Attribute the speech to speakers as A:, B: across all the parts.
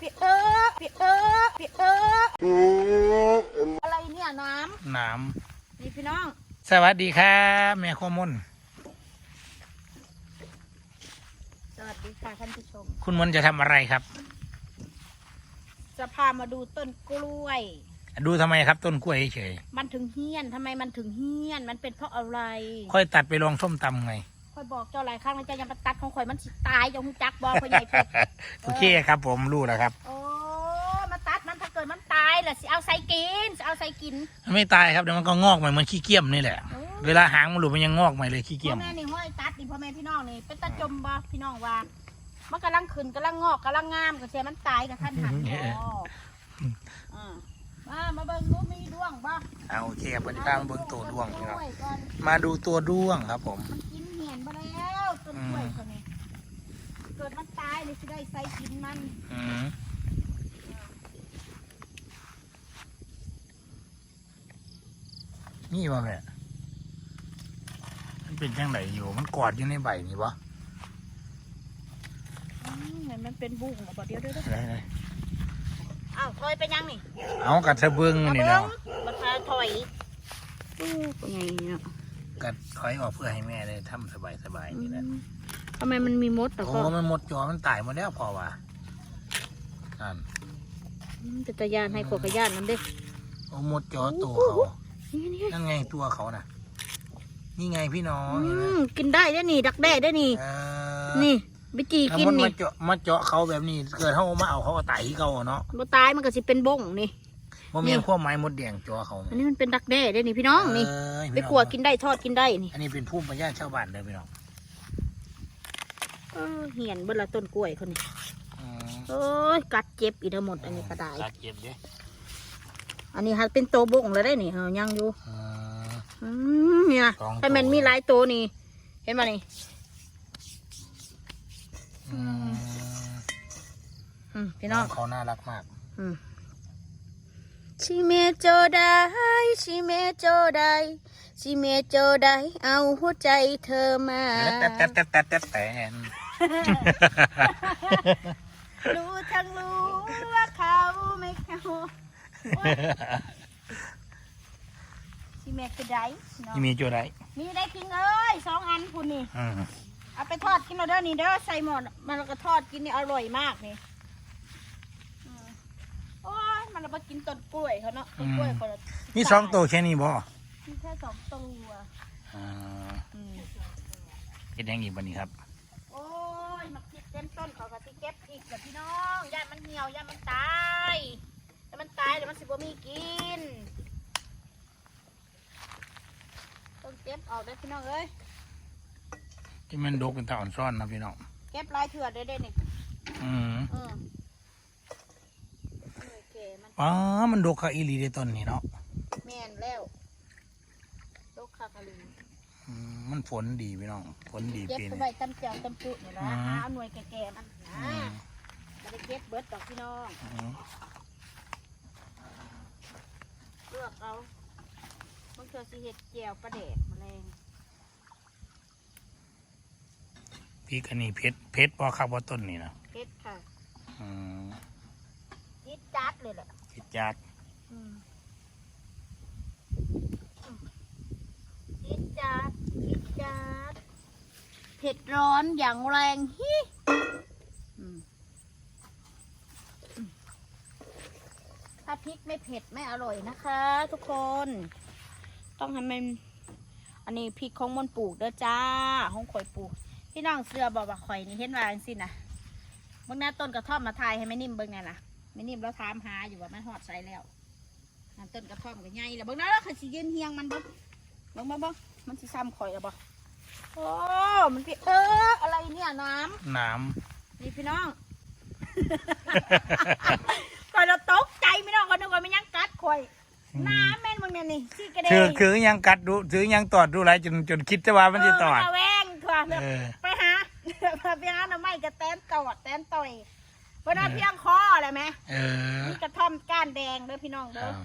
A: พี่เออพี่เออพี่เอออะไรเนี่ยน้
B: หนามำ
A: นี่พี่น้อง
B: สวัสดีครับแม่ข้อมุน
A: สวัสดีค่ะท่านผู้ชม
B: คุณมนจะทำอะไรครับ
A: จะพามาดูต้นกล้วย
B: ดูทำไมครับต้นกล้วยเฉย
A: มันถึงเฮี้ยนทำไมมันถึงเฮี้ยน มันเป็นเพราะอะไร
B: ๆค่อยตัดไปลองส้มตำไง
A: ค่อยบอกเจ้าหลายครั้งแล้วเจ้ายังมาตัดของข่อยมันสิตายยังหูจักบอกพ่อใหญ่เพชร
B: โอเคครับ ผมรู้แล้วครับ
A: โอ้มาตัดมันถ้าเกิดมันตายล่ะสิเอาใส่กินสิเอาใส่กิน
B: มันไม่ตายครับเดี๋ยวมันก็งอกใหม่เหมือนขี้เกียมนี่แหละ
A: โอ้
B: เวลาหางมันหลุดมันยังงอกใหม่เลยขี้เกี
A: พ่
B: ย
A: อ
B: ม
A: แม่นี่ห้อยตัดนี่พ่อแม่พี่น้องนี่เป็นตาจมบ่พี่น้องว่า มันกำลังขึ้นกำลังงอกกำลังงามก็เสียมันตายกับท่านหันอ๋ออ่ามามาเบิ่งดูมีดวงบ่
B: เอาโอเคครับวันนี้พามาเบิ่งตัวด้วงครับ
A: ต้นกล้ก่อน
B: มาดูตัวด้วงครับ ผม
A: มันกินเหียนมาแล้ว ต้นกล้วยคนนี้เกิดมันตายเลยสิได้ใส่กินมัน
B: อืมนี่วะแม่มันเป็นจังไหนอยู่ มันกอดอยู่ในใบนี่วะ
A: อืมเหมือนมันเป็นบุ้งเหรอบ่เดี๋ยวเดี๋ยวเดี๋ยว
B: ไหน
A: อ้าวถอยไปยังนี่
B: ๆเอากัดทะเบิง
A: เอา
B: นี่
A: เบิ่
B: เนาะ
A: งบัดพาถอยอู้เป็นไงเนี่ย
B: กัดถอยออกเพื่อให้แม่ได้ทำสบายๆนี่แหละ
A: ทำไมมันมีมดแต่
B: โอ้
A: ก็
B: มันหมดจอมันตายหมดแล้วพอว่ะนั่น
A: อืมแต่ตะยานให้ขวดกระยานน้ำเด้
B: โอ้หมดจอตัวเขา
A: นี่นี่
B: นั่นไงตัวเขาน่ะ นี่ไงพี่น้อง
A: อื
B: เห็นไหม
A: มกินได้ได้นี่ ดักแด้ได้นี่
B: เออ
A: นี่บิจี
B: ถ้า
A: กิน
B: มัน
A: นี่
B: มาเจาะมาเจาะเขาแบบนี้ เกิดเขามาเอาเขาก็ตายที่เขาอะเนาะ
A: บ่ตายมันก็สิเป็นบ้งนี่
B: ว่ามีขั้วไม้มดแดงจอเขา
A: อันนี้มันเป็นดักแด้ได้นี่พี่น้องนี่
B: เอ้ย
A: ไป
B: พี่น้อง
A: กลัวกินได้ทอดกินได้นี่
B: อันนี้เป็นภูมิปัญญาชาวบ้านเลยพี่น้อง
A: เออเหียนเบิ่ละต้นกล้วยคนนี้
B: อืม
A: โอ้ยกัดเจ็บอีกทั้งหมด อันนี้ก็ได้
B: กัดเจ็บเด้
A: อันนี้ฮะเป็นโตบ้งแล้วได้นี่เฮายังอยู่
B: อืม
A: อืมเนี่ย
B: สองตัว
A: แต่มันมีหลายตัวนี่ เห็นบ่นี่
B: อืม
A: อืมพี่น้อง
B: เขาน่ารักมาก
A: อืม ชิเมโจไดชิเมโจไดชิเมโจไดเอาหัวใจเธอมา
B: แต่แต่แต่แต่แต่แต่
A: รู้ทั้งรู้ว่าเขาไม่เขาชิเมคือไดเนาะ
B: นี่มีโจได้
A: มีได้กินเอ้ยสองอันคุณนี่เอาไปทอดกินเราเด้อนี่เด้อใส่หมดมันก็ทอดกินนี่อร่อยมากนี่ เอาไปกินต้นกล้วยเขาเนาะต้นกล้วยเขาน่ะ
B: มีสองตัวแค่นี้บ่
A: มีแค่สองตัว
B: อ่า
A: อืม
B: เป็นยังอีกบันนี้ครับ
A: โอ้ยมาเก็บเต็มต้นเขาก็สิเก็บอีกเดี๋ยวพี่น้องย่ามันเหี่ยวย่ามันตายแต่มันตายเดี๋ยวมันสิบ่มีกินต้องเก็บออกเด้อพี่น้องเอ้ย
B: ที่มันดกเป็นตาอ่อนซ่อนนะพี่น้อง
A: เก็บลายเถื่อได้เด้นี่
B: อืม
A: อืมโอ เคมัน
B: อ๋อมันดกค่ะอีหลีในต้นนี่เนาะ
A: แม่นแล้วโลกคาคาลิน
B: อืมมันฝนดีพี่น้องฝนดี
A: เก็บ
B: ปี
A: ไป
B: นี้
A: ไว้ตำเจียวตำจุนี่ละ
B: อืม
A: หาเอาหน่วยแก่ๆมันนะ
B: อืม
A: ไม่ได้เก็บเบิดดอกพี่น้อง
B: อืม
A: เลือกเอาบางเธอสิเห็ดเจียวปลาเด็กแมลง
B: พริกอันนี้เพชรเพชรพอข้าวต้นนี่นะ
A: เห็ดค่ะ
B: อืม
A: ยิดจัดเลยแหละ
B: เพชรจัด
A: อืมยิดจัดยิดจัดเผ็ดร้อนอย่างแรงฮิอืมอืมถ้าพริกไม่เผ็ดไม่อร่อยนะคะ ทุกคน ต้องให้มันอันนี้พริกของมนต์ปลูกเด้อจ้าของข่อยปลูกพี่น้องเสือบอกว่าข่อยนี่เห็นว่าจังสินะเบิ่งหน้าต้นกระท่อมมาทายให้แม่นิ่มเบิ่งไงล่ะ แม่นิ่มแล้วถามหาอยู่ว่ามันหอดใส่แล้วนั่นต้นกระท่อมก็ใหญ่แล้วเบิ่งหน้าแล้วข่อยสิยืนเฮียงมันเบิ่งเบิ่งเบิ่งเบิ่งมันสิซ้ำข่อยแล้วบ่โอ้มันพี่เอออะไรเนี่ยน้
B: น้ำ
A: นี่พี่น้องข่อยเราตกใจพี่น้องก็นึกว่ามันยังกัดข่อยำน้ำแม่นมึงเนี่ยนี่ซี่กระเด
B: ถือคือยังกัดดูถือยังตอดดูไรจนจนคิดจะว่ามันจะตอด
A: เมันระแวงค่ะ
B: เออ
A: ไปหาไปหาหน่อไม้กระแตนตอดแตนต่อย เพราะนั้นเพียงคออะไรไหม
B: เออ
A: มีกระท่อมก้านแดงเด้อพี่น้องเด้อ
B: อ่า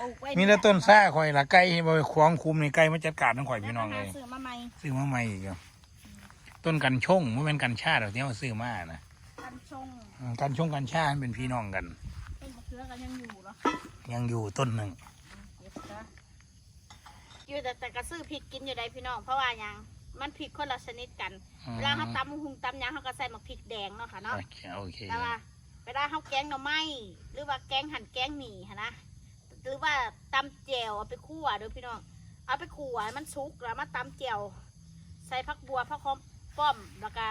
A: ปลูกไว้
B: มีแต่ต้นซ่าข่อยละไก่บ่ไปควงคุมนี่ไก่มาจัดการทั้งข่อยพี่น้องเลย
A: ซื้อมาใหม่
B: ซื้อมาใหม่อีกแล้วต้นกันชงมันเป็นกันชาดอกที่เขาซื้อมานะ
A: กัญกันชง
B: อืมการชงกันชามันเป็นพี่น้องกัน
A: ต้นมะเขือกันยังอยู่เนาะ
B: ยังอยู่ต้นหนึ่ง
A: เก็บซะอยู่แต่แต่กระซื้อพริกกินอยู่ได้พี่น้องเพราะว่าหยัง มันพริกคนละชนิดกัน
B: อืม
A: เวลาเขาตำหุงตำหยังเขาก็ใส่หมักพริกแดงเนาะค่ะเนาะ
B: โอเคโอเค
A: แต่ว่าเวลาเขาแกงหน่อไม้หรือว่าแกงหั่นแกงหมี่ค่ะนะหรือว่าตำแจ่วเอาไปคั่วเด้อพี่น้องเอาไปคั่วให้มันสุกแล้วมาตำแจ่วใส่ผักบัวผักหอมป้อมแล้วก็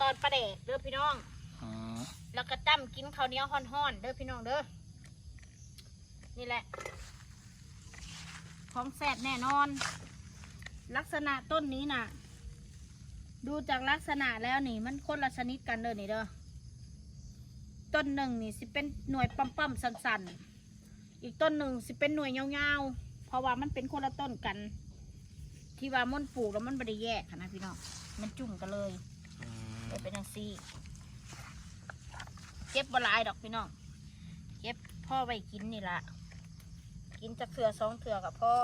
A: ตอนประเดกเด้อพี่น้อง
B: อืม
A: แล้วก็จ้ำกินข้าวเหนียวห่อนๆเด้อพี่น้องเด้อนี่แหละ ของแซ่บแน่นอน ลักษณะต้นนี้น่ะ ดูจากลักษณะแล้วนี่ มันคนละชนิดกันเด้อนี่เด้อต้นหนึ่งนี่สิเป็นหน่วยปั๊มๆสั้นๆ อีกต้นหนึ่งสิเป็นหน่วยยาๆเพราะว่ามันเป็นคนละต้นกัน ที่ว่ามันปลูกแล้วมันไม่ได้แยกค่ะนะพี่น้องมันจุ่มกันเลยเดี๋ยวเป็นจังซี่เก็บบลายดอกพี่น้องเก็บพ่อไว้กินนี่ละกินจะเถื่อสองเถื่อกับพ่อ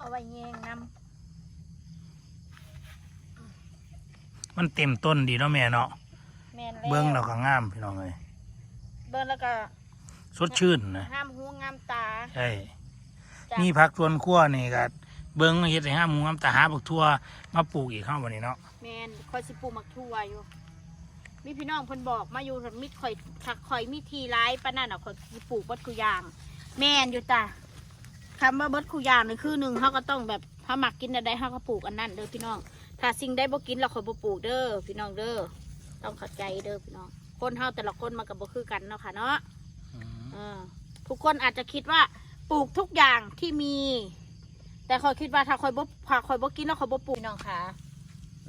A: เอาไว้แยงน
B: มันเต็มต้นดีเนาะแม่เนาะำ
A: แมนแล้ว
B: เบิ้งเราก็งามพี่น้องเลย
A: เบิ้งแล้วก็
B: สดชื่นนะ
A: ห้ามหูงามตา
B: ใช่
A: จ้ะ
B: มีผักสวนครัวนี่ก็เบิ้งเฮ็ดให้ห้ามหมูงามแต่หาบักทั่วมาปลูกอีกข้างวันนี้เนาะ
A: แมนคอยสิปลูกมักทั่วอยู่มีพี่น้องเพิ่นบอกมาอยู่มิดข่อยถักข่อยมีทีร้ายปานนั่นอะข่อยสิปลูกเบัดคุอยาง แมนอยู่จ้ะ คำว่าเบัดคุอยางนี่คือหนึ่งเขาก็ต้องแบบถ้าหมักกินอะไรเขาก็ปลูกอันนั้นเด้อพี่น้อง ถ้าสิ่งใดบ่กินเราข่อยบ่ปลูกเด้อพี่น้องเด้อต้องเข้าใจเด้อพี่น้อง คนเฮาแต่ละคนมันก็บ่คือกันเนาะค่ะเนาะ
B: อืม
A: เออทุกคนอาจจะคิดว่าปลูกทุกอย่างที่มี แต่คอยคิดว่าถ้าคอยบ่ถ้าคอยบ่กินแล้วคอยบ่ปลูกพี่น้องค่ะ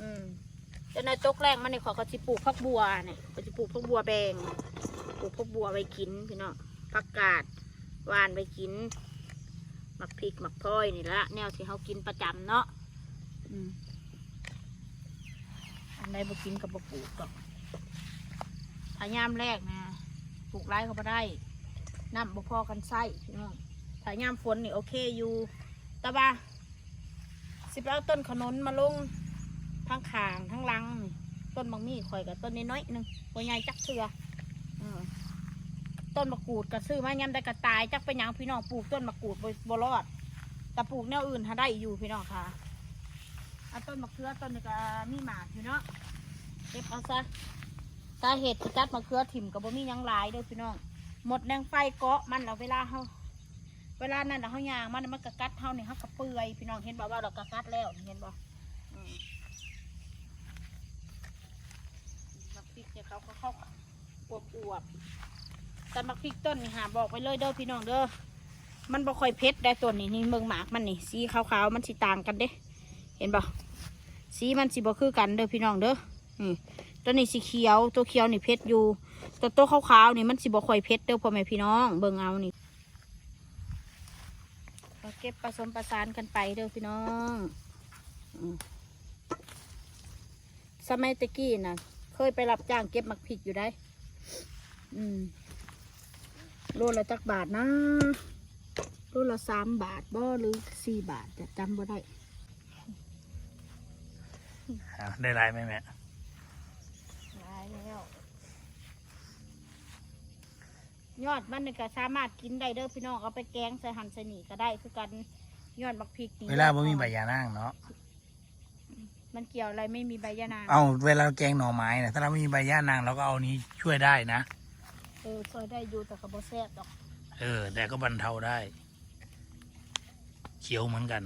A: อืมแต่ในตกแรงมันนี่ขอยก็สิปลูกผักบัวเนี่ยก็สิปลูกผักบัวแบงปลูกผักบัวไว้กินพี่น้องผักกาดหวานไว้กินห มักพริกหมักพลอยนี่ละแนวที่เขากินประจำเนาะอืมอันใดบ่กินก็บ่ปลูกดอกถ้ายามแรกนะปลูกไรเขาบ่ได้น้ำบ่พอกันไส้พี่น้องถ้ายามฝนนี่โอเคอยู่แต่ว่าสิบเอาต้นขนุนมาลงทั้งขางทั้งหลังนี่ต้นบางมีข่อยกับต้นน้อยๆหนึงบ่ใหญ่จักเถือเออ ต้นมะกรูดก็ซื้อมายามได้กระตายจักไปหยังพี่น้องปลูกต้นมะกรูดบ่บ่รอดแต่ปลูกแนวอื่นหาได้อยู่พี่น้องค่ะเอาต้นมะเขือต้นนี้ก็มีหมากอยู่เนาะเก็บเอาซะสาเหตุที่ตัดมะเขือถิ่มกับบ่มีหยังหลายเด้อพี่น้องหมดแดงไฟเกาะมันแล้วเวลาเขาเวลานั้นน่ะเขายางมันมันกระกัดเขานี่เขากระเปื่อยพี่น้องเห็นบอกว่าเรากระกัดแล้วเห็นบอกมักพริกเนี่ยเขาเขาเขาอวบอวบ แต่มักพริกต้นนี่หาบอกไปเลยเด้อพี่น้องเด้อ มันบ่ค่อยเผ็ดได้ตัวนี้นี่เมืองหมากมันนี่สีขาวๆมันสีต่างกันเด้ เห็นบ่สีมันสีบ่คือกันเด้อพี่น้องเด้อตัวนี้สีเขียวตัวเขียวนี่เผ็ดอยู่ แต่ตัวขาวๆนี่มันสิบ่ค่อยเผ็ดเด้อพ่อแม่พี่น้อง เบิ่งเอานี่เก็บผสมประสานกันไปเด้อพี่น้องสมัยตะกี้น่ะ เคยไปรับจ้างเก็บมักพริกอยู่ได้ อืม โลละจักบาทนะโลละสามบาทบ่หรือสี่บาทจะจำบ่ได้
B: อะได้หลายไหมแม่
A: ได้แล้วยอดมันนี่ก็สามารถกินได้เด้อพี่น้องเอาไปแกงใส่หั่นใส่หนีก็ได้คือกันยอดบักพริกนี่
B: เวลาบ่มีใบยานางเนาะ
A: มันเกี่ยวอะไรไม่มีใบยะนาง
B: เอาเวลาเราแกงหน่อไม้นะถ้าเราไม่มีใบย่านางเราก็เอานี้ช่วยได้นะ
A: เออซอยได้อยู่แต่ก็บ่แซ่บดอก
B: เออ แต่ก็บรรเทาได้ เขียวเหมือนกัน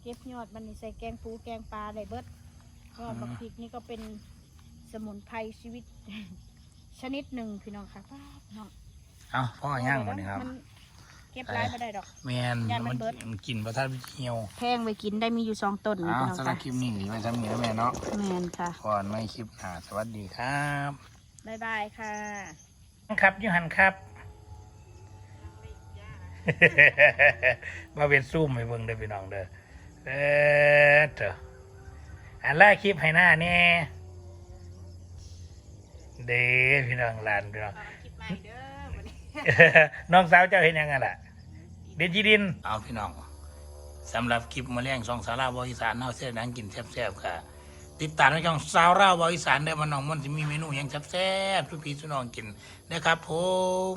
A: เก็บยอดมันนี่ใส่แกงปูแกงปลาได้เบิดยอดบักพริกนี่ก็เป็นสมุนไพรชีวิต ชนิดหนึ่งพี่น้องค่ะป้าพี่น้อง
B: เอาพ่อย่างก่อนนี่ครับ
A: มัน เก็บไรไม่ได้ดอก
B: แมน
A: ย่านมัน
B: มัน
A: เบิด
B: มันกินประทัดเหี่ยว
A: แพงไปกินได้มีอยู่สองต้นนี่
B: เอา
A: พี่น้อง
B: สำหรับ
A: ค่ะ
B: คลิปนี้ไว้ทำนี้แล้วแม่เนาะ
A: แมนค่ะ
B: ก่อนไม่คลิปหน้าสวัสดีครับ
A: บ๊ายบายค่ะ
B: ครับยูหันครับ มาเป็นซุ่มให้เบิ่งเด้อพี่น้องเด้อเออเถอะอันแรกคลิปให้หน้าแน่เด้อพี่น้องหลานพี่น้อง
A: คลิปใหม่เด้อวั น้
B: องสาวเจ้าเห็นยังไงล่ะ เด็ดจีดิน เอาพี่น้องสำหรับคลิปมาเลี้ยงสองสาราบอีสานเฮาเส้นนังกินแซ่บๆค่ะ ติดตามในช่องสาวราวบอีสานได้มาน้องมันจะมีเมนูหยังแซ่บๆทุกพี่ทุกน้องกินนะครับผม